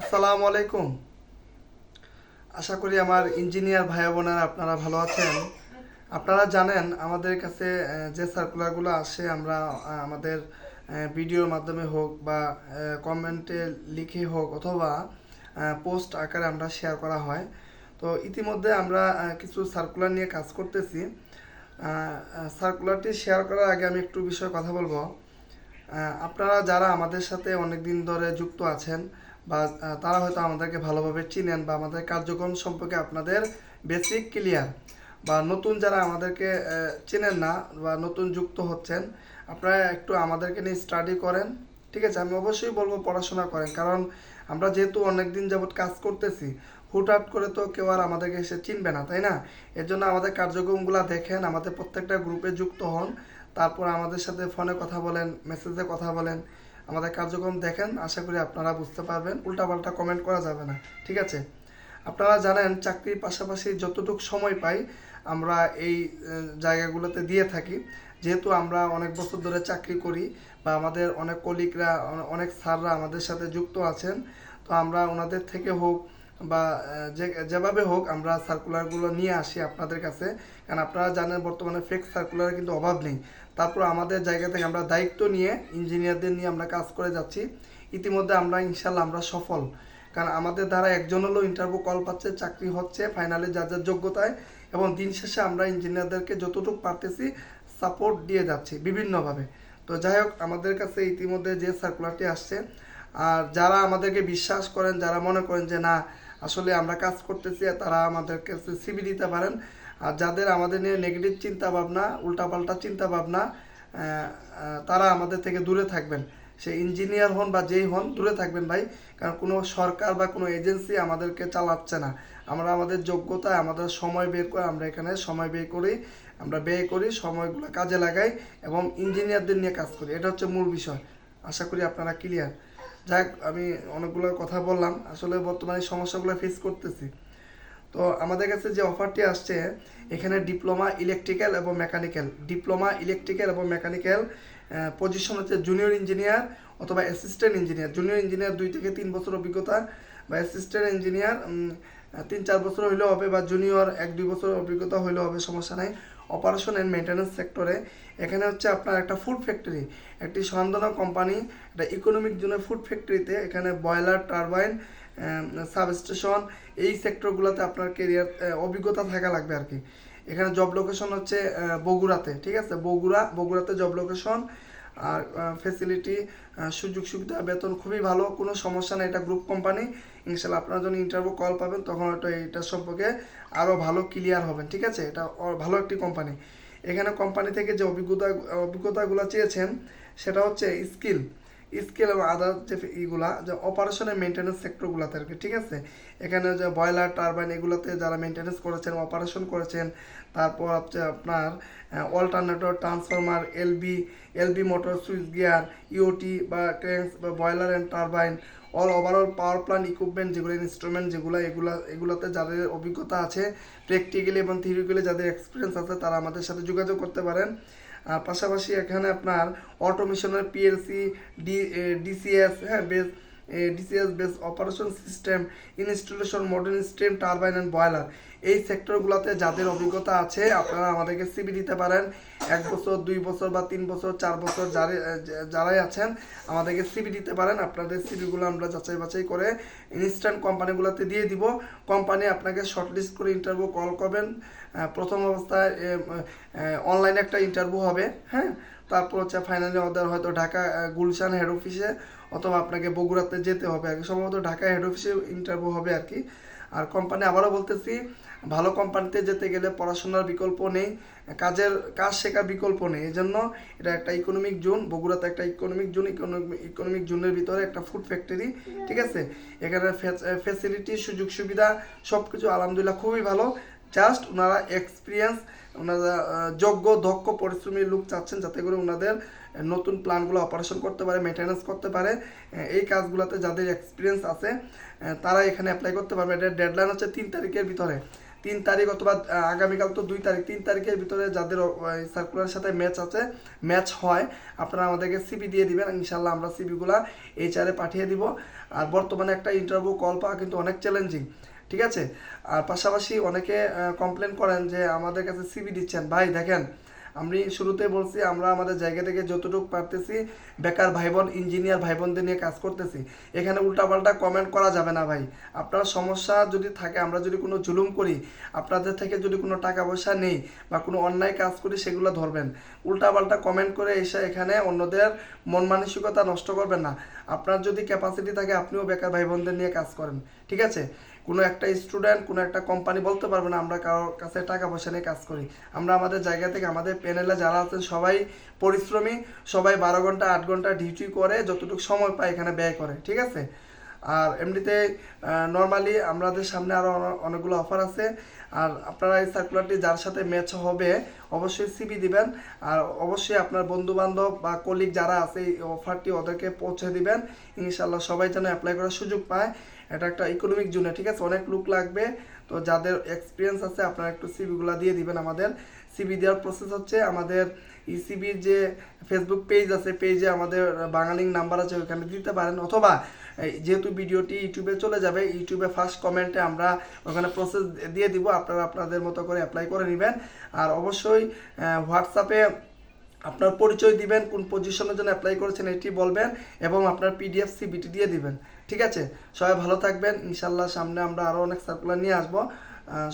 আসসালামু আলাইকুম। আশা করি আমার ইঞ্জিনিয়ার ভাই বোনেরা আপনারা ভালো আছেন। আপনারা জানেন আমাদের কাছে যে সার্কুলারগুলো আসে আমরা আমাদের ভিডিওর মাধ্যমে হোক বা কমেন্টে লিখে হোক অথবা পোস্ট আকারে আমরা শেয়ার করা হয়। তো ইতিমধ্যে আমরা কিছু সার্কুলার নিয়ে কাজ করতেছি। সার্কুলারটি শেয়ার করার আগে আমি একটু বিষয়ে কথা বলব। আপনারা যারা আমাদের সাথে অনেক দিন ধরে যুক্ত আছেন বা তারা হয়তো আমাদেরকে ভালোভাবে চিনেন বা আমাদের কার্যক্রম সম্পর্কে আপনাদের বেসিক ক্লিয়ার বা নতুন যারা আমাদেরকে চেনেন না বা নতুন যুক্ত হচ্ছেন, আপনারা একটু আমাদেরকে নিয়ে স্টাডি করেন, ঠিক আছে? আমি অবশ্যই বলব পড়াশোনা করেন, কারণ আমরা যেহেতু অনেক দিন যাবৎ কাজ করতেছি, হুটহাট করে তো কেউ আর আমাদেরকে এসে চিনবে না, তাই না? এর জন্য আমাদের কার্যক্রমগুলো দেখেন, আমাদের প্রত্যেকটা গ্রুপে যুক্ত হন তারপর আমাদের সাথে ফোনে কথা বলেন মেসেজে কথা বলেন, আমাদের কার্যক্রম দেখেন, আশা করি আপনারা বুঝতে পারবেন, উল্টাপাল্টা কমেন্ট করা যাবে না, ঠিক আছে? আপনারা জানেন, চাকরির পাশাপাশি যতটুকু সময় পাই আমরা এই জায়গাগুলোতে দিয়ে থাকি। যেহেতু আমরা অনেক বছর ধরে চাকরি করি বা আমাদের অনেক কলিগরা অনেক স্যাররা আমাদের সাথে যুক্ত আছেন, তো আমরা ওনাদের থেকে হোক বা যে, যেভাবে হোক আমরা সার্কুলারগুলো নিয়ে আসি আপনাদের কাছে। কারণ আপনারা জানেন বর্তমানে ফেক সার্কুলারের কিন্তু অভাব নেই। তারপর আমাদের জায়গা থেকে আমরা দায়িত্ব নিয়ে ইঞ্জিনিয়ারদের নিয়ে আমরা কাজ করে যাচ্ছি। ইতিমধ্যে আমরা ইনশাল্লাহ আমরা সফল। কারণ আমাদের দ্বারা একজন হলেও ইন্টারভিউ কল পাচ্ছে, চাকরি হচ্ছে ফাইনালে যার যার যোগ্যতায়। এবং দিন শেষে আমরা ইঞ্জিনিয়ারদেরকে যতটুকু পারতেছি সাপোর্ট দিয়ে যাচ্ছি বিভিন্নভাবে। তো যাই হোক, আমাদের কাছে ইতিমধ্যে যে সার্কুলারটি আসছে, আর যারা আমাদেরকে বিশ্বাস করেন, যারা মনে করেন যে না আসলে আমরা কাজ করতেছি তারা আমাদের কাছে সিবি দিতে পারেন। আর যাদের আমাদের নিয়ে নেগেটিভ চিন্তা ভাবনা উল্টাপাল্টা চিন্তা ভাবনা তারা আমাদের থেকে দূরে থাকবেন। সে ইঞ্জিনিয়ার হন বা যেই হন, দূরে থাকবেন ভাই। কারণ কোনো সরকার বা কোনো এজেন্সি আমাদেরকে চালাচ্ছে না। আমরা আমাদের যোগ্যতায়, আমাদের সময় বের করে, আমরা এখানে সময় বের করি, আমরা ব্যয় করি, সময়গুলো কাজে লাগাই এবং ইঞ্জিনিয়ারদের নিয়ে কাজ করি। এটা হচ্ছে মূল বিষয়। আশা করি আপনারা ক্লিয়ার যাক, আমি অনেকগুলো কথা বললাম। আসলে বর্তমানে সমস্যাগুলো ফেস করতেছি। তো আমাদের কাছে যে অফারটি আসছে, এখানে ডিপ্লোমা ইলেকট্রিক্যাল এবং মেকানিক্যাল ডিপ্লোমা ইলেকট্রিক্যাল এবং মেকানিক্যাল পজিশন হচ্ছে জুনিয়র ইঞ্জিনিয়ার অথবা অ্যাসিস্ট্যান্ট ইঞ্জিনিয়ার জুনিয়র ইঞ্জিনিয়ার দুই থেকে তিন বছর অভিজ্ঞতা বা অ্যাসিস্ট্যান্ট ইঞ্জিনিয়ার তিন চার বছর হইলেও হবে বা জুনিয়র এক দুই বছর অভিজ্ঞতা হইলেও হবে, সমস্যা নাই। অপারেশন অ্যান্ড মেনটেন্যান্স সেক্টরে এখানে হচ্ছে আপনার একটা ফুড ফ্যাক্টরি একটি সন্দেহ কোম্পানি একটা ইকোনমিক জোনের ফুড ফ্যাক্টরিতে এখানে বয়লার টারবাইন সাবস্টেশন এই সেক্টরগুলোতে আপনার কেরিয়ার অভিজ্ঞতা থাকা লাগবে আর কি। এখানে জব লোকেশন হচ্ছে বগুড়াতে, ঠিক আছে? বগুড়া, বগুড়াতে জব লোকেশন আর ফেসিলিটি সুযোগ সুবিধা, বেতন খুবই ভালো, কোনো সমস্যা নেই, এটা গ্রুপ কোম্পানি ইনশাল্লাহ আপনারা যখন ইন্টারভিউ কল পাবেন, তখন হয়তো এটা সম্পর্কে আরও ভালো ক্লিয়ার হবেন, ঠিক আছে? এটা ভালো একটি কোম্পানি এখানে কোম্পানি থেকে যে অভিজ্ঞতা, অভিজ্ঞতাগুলো চেয়েছেন, সেটা হচ্ছে স্কিল স্কেল এবং আদার যে ইগুলা, যে অপারেশনের মেনটেন্যান্স সেক্টরগুলোতে আর কি, ঠিক আছে? এখানে যে বয়লার টারবাইন এগুলোতে যারা মেনটেন্যান্স করেছেন অপারেশন করেছেন, তারপর হচ্ছে আপনার alternator transformer LB LB motor switch gear EOT বা ক্রেন্স বা boiler and turbine all overall power plant equipment যেগুলো ইনস্ট্রুমেন্ট যেগুলো, এগুলা, এগুলোতে যাদের অভিজ্ঞতা আছে প্র্যাকটিক্যালি এবং থিওরিক্যালি যাদের এক্সপিরিয়েন্স আছে, তারা আমাদের সাথে যোগাযোগ করতে পারেন। পাশাপাশি এখানে আপনার অটোমেশনের পিএলসি ডি ডিসিএস হ্যাঁ base DCS base operation system installation modern steam turbine and boiler এই সেক্টরগুলোতে যাদের অভিজ্ঞতা আছে, আপনারা আমাদেরকে সিবি দিতে পারেন। এক বছর, দুই বছর বা তিন বছর, চার বছর যারা যারাই আছেন, আমাদেরকে সিবি দিতে পারেন। আপনাদের সিবিগুলো আমরা যাচাই বাছাই করে ইনস্ট্যান্ট কোম্পানিগুলোতে দিয়ে দিব। কোম্পানি আপনাকে শর্টলিস্ট করে ইন্টারভিউ কল করবেন। প্রথম অবস্থায় অনলাইনে একটা ইন্টারভিউ হবে হ্যাঁ? তারপর হচ্ছে ফাইনালি ওদের হয়তো ঢাকা গুলশান হেড অফিসে অথবা আপনাকে বগুড়াতে যেতে হবে। আর কি সম্ভবত ঢাকা হেড অফিসে ইন্টারভিউ হবে আর কি। আর কোম্পানি আবারও বলতেছি, ভালো কোম্পানিতে যেতে গেলে পড়াশোনার বিকল্প নেই, কাজের, কাজ শেখার বিকল্প নেই। এই জন্য এটা একটা ইকোনমিক জোন বগুড়াতে একটা ইকোনমিক জোন ইকোনমিক জোনের ভিতরে একটা ফুড ফ্যাক্টরি ঠিক আছে? এখানে ফ্যাসিলিটি সুযোগ সুবিধা সব কিছু আলহামদুলিল্লাহ খুবই ভালো। জাস্ট ওনারা এক্সপিরিয়েন্স ওনারা যোগ্য, দক্ষ, পরিশ্রমী লোক চাচ্ছেন যাতে করে ওনাদের নতুন প্ল্যানগুলো অপারেশন করতে পারে মেনটেন্যান্স করতে পারে এই কাজগুলোতে যাদের এক্সপিরিয়েন্স আছে তারা এখানে অ্যাপ্লাই করতে পারবে। এটা ডেডলাইন হচ্ছে তিন তারিখের ভিতরে। তিন তারিখ অথবা আগামীকাল তো দুই তারিখ। তিন তারিখের ভিতরে যাদের সার্কুলারের সাথে ম্যাচ আছে ম্যাচ হয়, আপনারা আমাদেরকে সিবি দিয়ে দিবেন। ইনশাল্লাহ আমরা সিবিগুলা এইচআরে পাঠিয়ে দিব। আর বর্তমানে একটা ইন্টারভিউ কল পাওয়া কিন্তু অনেক চ্যালেঞ্জিং ঠিক আছে? আর পাশাপাশি অনেকে কমপ্লেন করেন যে আমাদের কাছে সিবি দিচ্ছেন। ভাই, দেখেন আমি শুরুতে বলছি, আমরা আমাদের জায়গা থেকে যতটুকু পারতেছি, বেকার ভাই বোন ইঞ্জিনিয়ার ভাই বোনদের নিয়ে কাজ করতেছি। এখানে উল্টাপাল্টা কমেন্ট করা যাবে না ভাই। আপনার সমস্যা যদি থাকে, আমরা যদি কোনো জুলুম করি, আপনাদের থেকে যদি কোনো টাকা পয়সা নেই বা কোনো অন্যায় কাজ করি, সেগুলো ধরবেন। উল্টাপাল্টা কমেন্ট করে এসে এখানে অন্যদের মন মানসিকতা নষ্ট করবেন না। আপনার যদি ক্যাপাসিটি থাকে, আপনিও বেকার ভাই বোনদের নিয়ে কাজ করেন। ঠিক আছে? কোনো একটা স্টুডেন্ট কোনো একটা কোম্পানি বলতে পারবে না, আমরা কারোর কাছে টাকা পয়সা নিয়ে কাজ করি। আমরা আমাদের জায়গা থেকে, আমাদের প্যানেলে যারা আছেন, সবাই পরিশ্রমী, সবাই বারো ঘণ্টা, আট ঘণ্টা ডিউটি করে, যতটুকু সময় পায় এখানে ব্যয় করে, ঠিক আছে? আর এমনিতে নর্মালি আমাদের সামনে আরও অনেকগুলো অফার আছে। আর আপনারা এই সার্কুলারটি যার সাথে ম্যাচ হবে, অবশ্যই সিবি দিবেন। আর অবশ্যই আপনার বন্ধু বান্ধব বা কলিগ যারা আছে, এই অফারটি ওদেরকে পৌঁছে দিবেন। ইনশাল্লাহ সবাই যেন অ্যাপ্লাই করার সুযোগ পায়। এটা একটা ইকোনমিক জোনে ঠিক আছে? অনেক লুক লাগবে। তো যাদের এক্সপিরিয়েন্স আছে, আপনারা একটু সিবিগুলো দিয়ে দিবেন আমাদের। সিবি দেওয়ার প্রসেস হচ্ছে আমাদের ইসিবির যে ফেসবুক পেজ আছে পেজে আমাদের বাঙালির নাম্বার আছে ওখানে দিতে পারেন। অথবা যেহেতু ভিডিওটি ইউটিউবে চলে যাবে, ইউটিউবে ফার্স্ট কমেন্টে আমরা ওখানে প্রসেস দিয়ে দিব। আপনারা আপনাদের মতো করে অ্যাপ্লাই করে নেবেন। আর অবশ্যই হোয়াটসঅ্যাপে আপনার পরিচয় দিবেন, কোন পজিশনের জন্য অ্যাপ্লাই করেছেন এটি বলবেন এবং আপনার পিডিএফ সিবিটি দিয়ে দিবেন। ঠিক আছে? সবাই ভালো থাকবেন। ইনশাল্লাহ সামনে আমরা আরও অনেক সার্কুলার নিয়ে আসব।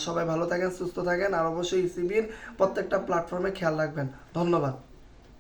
সবাই ভালো থাকেন, সুস্থ থাকেন, আর অবশ্যই ইসিবির প্রত্যেকটা প্ল্যাটফর্মে খেয়াল রাখবেন। ধন্যবাদ।